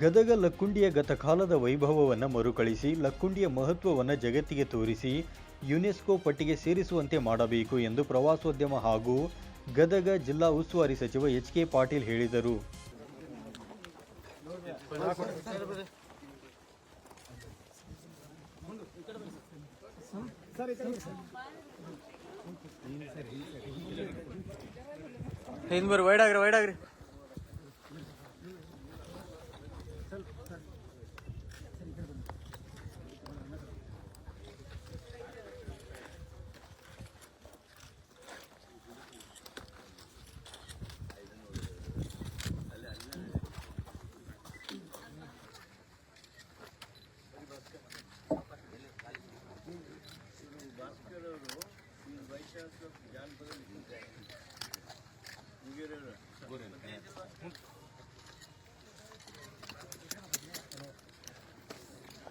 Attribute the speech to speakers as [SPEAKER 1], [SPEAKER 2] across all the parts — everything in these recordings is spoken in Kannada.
[SPEAKER 1] ಗದಗ ಲಕ್ಕುಂಡಿಯ ಗತಕಾಲದ ವೈಭವವನ್ನು ಮರುಕಳಿಸಿ, ಲಕ್ಕುಂಡಿಯ ಮಹತ್ವವನ್ನು ಜಗತ್ತಿಗೆ ತೋರಿಸಿ, ಯುನೆಸ್ಕೋ ಪಟ್ಟಿಗೆ ಸೇರಿಸುವಂತೆ ಮಾಡಬೇಕು ಎಂದು ಪ್ರವಾಸೋದ್ಯಮ ಹಾಗೂ ಗದಗ ಜಿಲ್ಲಾ ಉಸ್ತುವಾರಿ ಸಚಿವ ಎಚ್ ಕೆ ಪಾಟೀಲ್ ಹೇಳಿದರು.
[SPEAKER 2] ಹಿಂದ್ ಬರ್ರಿ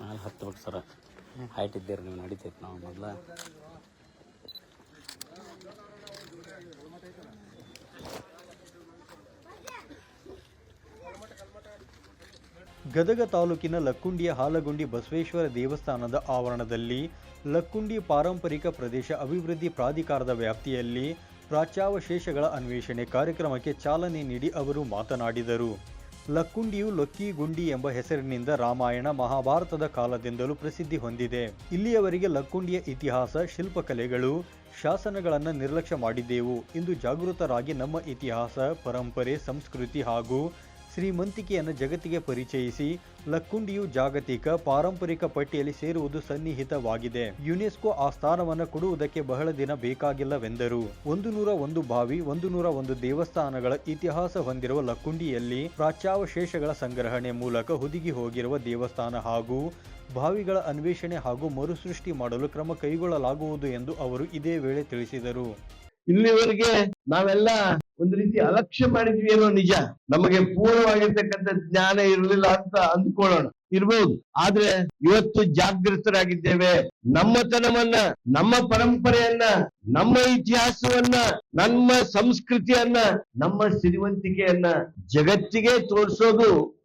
[SPEAKER 2] ವೈಡ್
[SPEAKER 3] ಹತ್ತು ವರ್ಷ ಸರ. ಹೈಟ್ ಇದ್ದೀರಿ ನೀವು ನಡೀತೈತೆ ನಾವು ಮೊದಲ.
[SPEAKER 1] ಗದಗ ತಾಲೂಕಿನ ಲಕ್ಕುಂಡಿಯ ಹಾಲಗುಂಡಿ ಬಸವೇಶ್ವರ ದೇವಸ್ಥಾನದ ಆವರಣದಲ್ಲಿ ಲಕ್ಕುಂಡಿ ಪಾರಂಪರಿಕ ಪ್ರದೇಶ ಅಭಿವೃದ್ಧಿ ಪ್ರಾಧಿಕಾರದ ವ್ಯಾಪ್ತಿಯಲ್ಲಿ ಪ್ರಾಚ್ಯಾವಶೇಷಗಳ ಅನ್ವೇಷಣೆ ಕಾರ್ಯಕ್ರಮಕ್ಕೆ ಚಾಲನೆ ನೀಡಿ ಅವರು ಮಾತನಾಡಿದರು. ಲಕ್ಕುಂಡಿಯು ಲೊಕ್ಕಿಗುಂಡಿ ಎಂಬ ಹೆಸರಿನಿಂದ ರಾಮಾಯಣ ಮಹಾಭಾರತದ ಕಾಲದಿಂದಲೂ ಪ್ರಸಿದ್ಧಿ ಹೊಂದಿದೆ. ಇಲ್ಲಿಯವರೆಗೆ ಲಕ್ಕುಂಡಿಯ ಇತಿಹಾಸ, ಶಿಲ್ಪಕಲೆಗಳು, ಶಾಸನಗಳನ್ನು ನಿರ್ಲಕ್ಷ್ಯ ಮಾಡಿದ್ದೆವು. ಇಂದು ಜಾಗೃತರಾಗಿ ನಮ್ಮ ಇತಿಹಾಸ, ಪರಂಪರೆ, ಸಂಸ್ಕೃತಿ ಹಾಗೂ ಶ್ರೀಮಂತಿಕೆಯನ್ನು ಜಗತ್ತಿಗೆ ಪರಿಚಯಿಸಿ ಲಕ್ಕುಂಡಿಯು ಜಾಗತಿಕ ಪಾರಂಪರಿಕ ಪಟ್ಟಿಯಲ್ಲಿ ಸೇರುವುದು ಸನ್ನಿಹಿತವಾಗಿದೆ. ಯುನೆಸ್ಕೋ ಆ ಸ್ಥಾನವನ್ನು ಕೊಡುವುದಕ್ಕೆ ಬಹಳ ದಿನ ಬೇಕಾಗಿಲ್ಲವೆಂದರು. ಒಂದು ನೂರ ಒಂದು ಬಾವಿ ಒಂದು ನೂರ ಒಂದು ದೇವಸ್ಥಾನಗಳ ಇತಿಹಾಸ ಹೊಂದಿರುವ ಲಕ್ಕುಂಡಿಯಲ್ಲಿ ಪ್ರಾಚ್ಯಾವಶೇಷಗಳ ಸಂಗ್ರಹಣೆ ಮೂಲಕ ಹುದುಗಿ ಹೋಗಿರುವ ದೇವಸ್ಥಾನ ಹಾಗೂ ಬಾವಿಗಳ ಅನ್ವೇಷಣೆ ಹಾಗೂ ಮರುಸೃಷ್ಟಿ ಮಾಡಲು ಕ್ರಮ ಕೈಗೊಳ್ಳಲಾಗುವುದು ಎಂದು ಅವರು ಇದೇ ವೇಳೆ ತಿಳಿಸಿದರು.
[SPEAKER 4] ಇಲ್ಲಿವರೆಗೆ ನಾವೆಲ್ಲ ಒಂದು ರೀತಿ ಅಲಕ್ಷ್ಯ ಮಾಡಿದ್ವಿ ಏನೋ ನಿಜ. ನಮಗೆ ಪೂರ್ಣವಾಗಿರ್ತಕ್ಕಂಥ ಜ್ಞಾನ ಇರಲಿಲ್ಲ ಅಂತ ಅಂದ್ಕೊಳ್ಳೋಣ. ಇರ್ಬೋದು. ಆದ್ರೆ ಇವತ್ತು ಜಾಗೃತರಾಗಿದ್ದೇವೆ. ನಮ್ಮತನವನ್ನ ನಮ್ಮ ಪರಂಪರೆಯನ್ನ, ನಮ್ಮ ಇತಿಹಾಸವನ್ನ, ನಮ್ಮ ಸಂಸ್ಕೃತಿಯನ್ನ, ನಮ್ಮ ಸಿರಿವಂತಿಕೆಯನ್ನ ಜಗತ್ತಿಗೆ ತೋರಿಸೋದು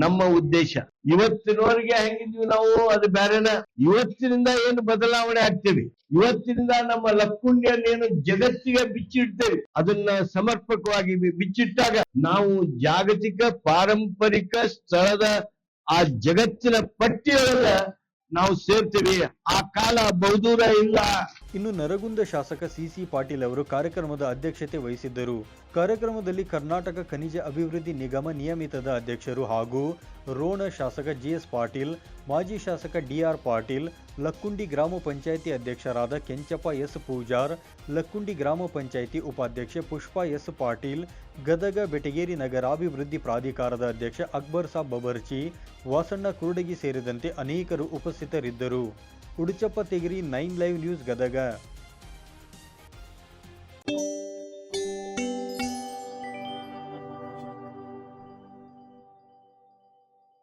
[SPEAKER 4] ನಮ್ಮ ಉದ್ದೇಶ. ಇವತ್ತಿನವರೆಗೆ ಹೆಂಗಿದ್ವಿ ನಾವು? ಅದು ಬೇರೆನ ಇವತ್ತಿನಿಂದ ಏನು ಬದಲಾವಣೆ ಆಗ್ತೇವೆ? ಇವತ್ತಿನಿಂದ ನಮ್ಮ ಲಕ್ಕುಂಡಿಯನ್ನು ಏನು ಜಗತ್ತಿಗೆ ಬಿಚ್ಚಿಡ್ತೇವೆ? ಅದನ್ನ ಸಮರ್ಪಕವಾಗಿ ಬಿಚ್ಚಿಟ್ಟಾಗ ನಾವು ಜಾಗತಿಕ, ಪಾರಂಪರಿಕ ಸ್ಥಳದ ಆ ಜಗತ್ತಿನ ಪಟ್ಟಿಯೊಳಗ ನಾವು ಸೇರ್ತೀವಿ. ಆ ಕಾಲ ಬಹುದೂರ ಇಲ್ಲ.
[SPEAKER 1] ಇನ್ನು ನರಗುಂದ ಶಾಸಕ ಸಿಸಿ ಪಾಟೀಲ್ ಅವರು ಕಾರ್ಯಕ್ರಮದ ಅಧ್ಯಕ್ಷತೆ ವಹಿಸಿದ್ದರು. ಕಾರ್ಯಕ್ರಮದಲ್ಲಿ ಕರ್ನಾಟಕ ಖನಿಜ ಅಭಿವೃದ್ಧಿ ನಿಗಮ ನಿಯಮಿತದ ಅಧ್ಯಕ್ಷರು ಹಾಗೂ ರೋಣ ಶಾಸಕ ಜಿಎಸ್ ಪಾಟೀಲ್, ಮಾಜಿ ಶಾಸಕ ಡಿಆರ್ ಪಾಟೀಲ್, ಲಕ್ಕುಂಡಿ ಗ್ರಾಮ ಪಂಚಾಯಿತಿ ಅಧ್ಯಕ್ಷರಾದ ಕೆಂಚಪ್ಪ ಎಸ್ ಪೂಜಾರ್, ಲಕ್ಕುಂಡಿ ಗ್ರಾಮ ಪಂಚಾಯಿತಿ ಉಪಾಧ್ಯಕ್ಷೆ ಪುಷ್ಪಾ ಎಸ್ ಪಾಟೀಲ್, ಗದಗ ಬೆಟಗೇರಿ ನಗರಾಭಿವೃದ್ಧಿ ಪ್ರಾಧಿಕಾರದ ಅಧ್ಯಕ್ಷ ಅಕ್ಬರ್ ಸಾಬ್ ಬಬರ್ಚಿ, ವಾಸಣ್ಣ ಕುರುಡಗಿ ಸೇರಿದಂತೆ ಅನೇಕರು ಉಪಸ್ಥಿತರಿದ್ದರು. ಉಡುಚಪ್ಪ ತೆಗಿರಿ ನೈನ್ ಲೈವ್ ನ್ಯೂಸ್ ಗದಗ